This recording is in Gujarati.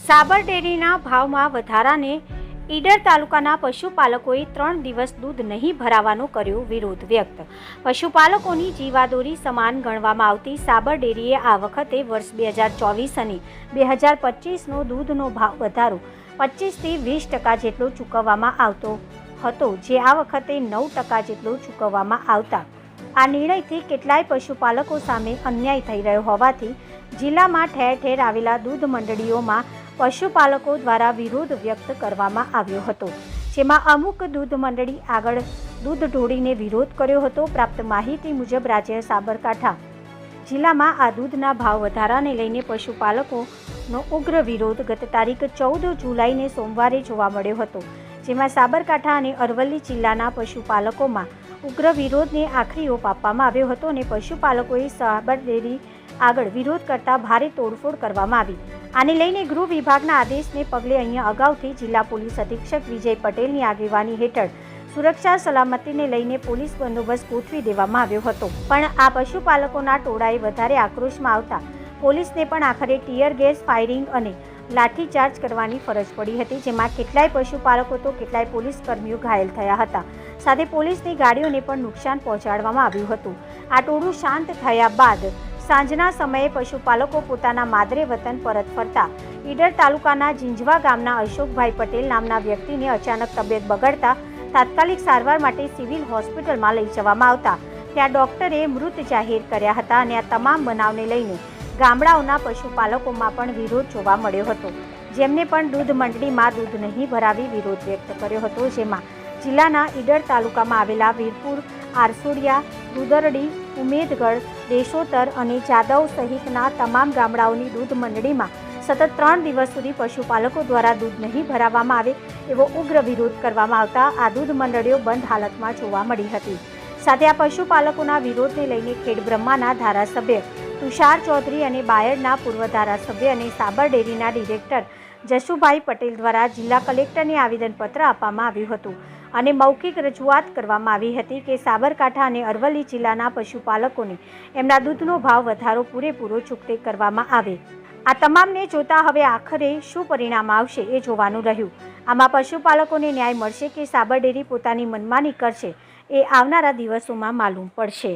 સાબર ડેરીના ભાવમાં વધારાને ઈડર તાલુકાના પશુપાલકોએ ત્રણ દિવસ દૂધ નહીં ભરાવાનો કર્યો વિરોધ વ્યક્ત. પશુપાલકોની જીવાદોરી સમાન ગણવામાં આવતી સાબર ડેરીએ આ વખતે વર્ષ બે હજાર ચોવીસ અને બે હજાર પચીસનો દૂધનો ભાવ વધારો પચીસથી વીસ ટકા જેટલો ચૂકવવામાં આવતો હતો, જે આ વખતે નવ ટકા જેટલો ચૂકવવામાં આવતા. આ નિર્ણયથી કેટલાય પશુપાલકો સામે અન્યાય થઈ રહ્યો હોવાથી જિલ્લામાં ઠેર ઠેર આવેલા દૂધ મંડળીઓમાં પશુપાલકો દ્વારા વિરોધ વ્યક્ત કરવામાં આવ્યો હતો, જેમાં અમુક દૂધ મંડળી આગળ દૂધ ઢોળીને વિરોધ કર્યો હતો. પ્રાપ્ત માહિતી મુજબ, રાજ્ય સાબરકાંઠા જિલ્લામાં આ દૂધના ભાવ વધારાને લઈને પશુપાલકોનો ઉગ્ર વિરોધ ગત તારીખ ચૌદ જુલાઈને સોમવારે જોવા મળ્યો હતો, જેમાં સાબરકાંઠા અને અરવલ્લી જિલ્લાના પશુપાલકોમાં ઉગ્ર વિરોધને આખરી ઓપ આપવામાં આવ્યો હતો અને પશુપાલકોએ સાબર ડેરી આગળ વિરોધ કરતા ભારે તોડફોડ કરવામાં આવી. આને લઈને ગૃહ વિભાગના આદેશને પગલે અહીંયા અગાઉથી જિલ્લા પોલીસ અધિક્ષક વિજય પટેલની આગેવાની હેઠળ સુરક્ષા સલામતીને લઈને પોલીસ બંદોબસ્ત ગોઠવી દેવામાં આવ્યો હતો. પણ આ પશુપાલકોના ટોળાએ વધારે આક્રોશમાં આવતા પોલીસને પણ આખરે ટીયર ગેસ, ફાયરિંગ અને લાઠીચાર્જ કરવાની ફરજ પડી હતી, જેમાં કેટલાય પશુપાલકો તો કેટલાય પોલીસ કર્મીઓ ઘાયલ થયા હતા. સાથે પોલીસની ગાડીઓને પણ નુકસાન પહોંચાડવામાં આવ્યું હતું. આ ટોળું શાંત થયા બાદ સાંજના સમયે પશુપાલકો પોતાના માદરે વતન પરત ફરતા. ઈડર તાલુકાના ઝીંઝવા ગામના અશોકભાઈ પટેલ નામના વ્યક્તિને અચાનક તબિયત બગડતા તાત્કાલિક સારવાર માટે સિવિલ હોસ્પિટલમાં લઈ જવામાં આવતા. ત્યાં ડોક્ટરે મૃત જાહેર કર્યા હતા અને આ તમામ બનાવને લઈને ગામડાઓના પશુપાલકોમાં પણ વિરોધ જોવા મળ્યો હતો. જેમને પણ દૂધ મંડળીમાં દૂધ નહીં ભરાવી વિરોધ વ્યક્ત કર્યો હતો, જેમાં જિલ્લાના ઈડર તાલુકામાં આવેલા વીરપુર, આરસોડિયા દુદરડી ઉમેદગઢ, દેશોતર અને જાદવ સહિતના તમામ ગામડાઓની દૂધ મંડળીમાં સતત ત્રણ દિવસ સુધી પશુપાલકો દ્વારા દૂધ નહીં ભરાવવામાં આવે એવો ઉગ્ર વિરોધ કરવામાં આવતા આ દૂધ મંડળીઓ બંધ હાલતમાં જોવા મળી હતી. સાથે આ પશુપાલકોના વિરોધને લઈને ખેડબ્રહ્માના ધારાસભ્ય તુષાર ચૌધરી અને બાયડના પૂર્વ ધારાસભ્ય અને સાબર ડેરીના ડિરેક્ટર જશુભાઈ પટેલ દ્વારા જિલ્લા કલેક્ટરને આવેદનપત્ર આપવામાં આવ્યું હતું. અને મૌખિક રજૂઆત કરવામાં આવી હતી કે સાબરકાંઠા અને અરવલ્લી જિલ્લાના પશુપાલકોને એમના દૂધનો ભાવ વધારો પૂરેપૂરો ચૂકતે કરવામાં આવે. આ તમામને જોતા હવે આખરે શું પરિણામ આવશે એ જોવાનું રહ્યું. આમાં પશુપાલકોને ન્યાય મળશે કે સાબર ડેરી પોતાની મનમાની કરશે એ આવનારા દિવસોમાં માલુમ પડશે.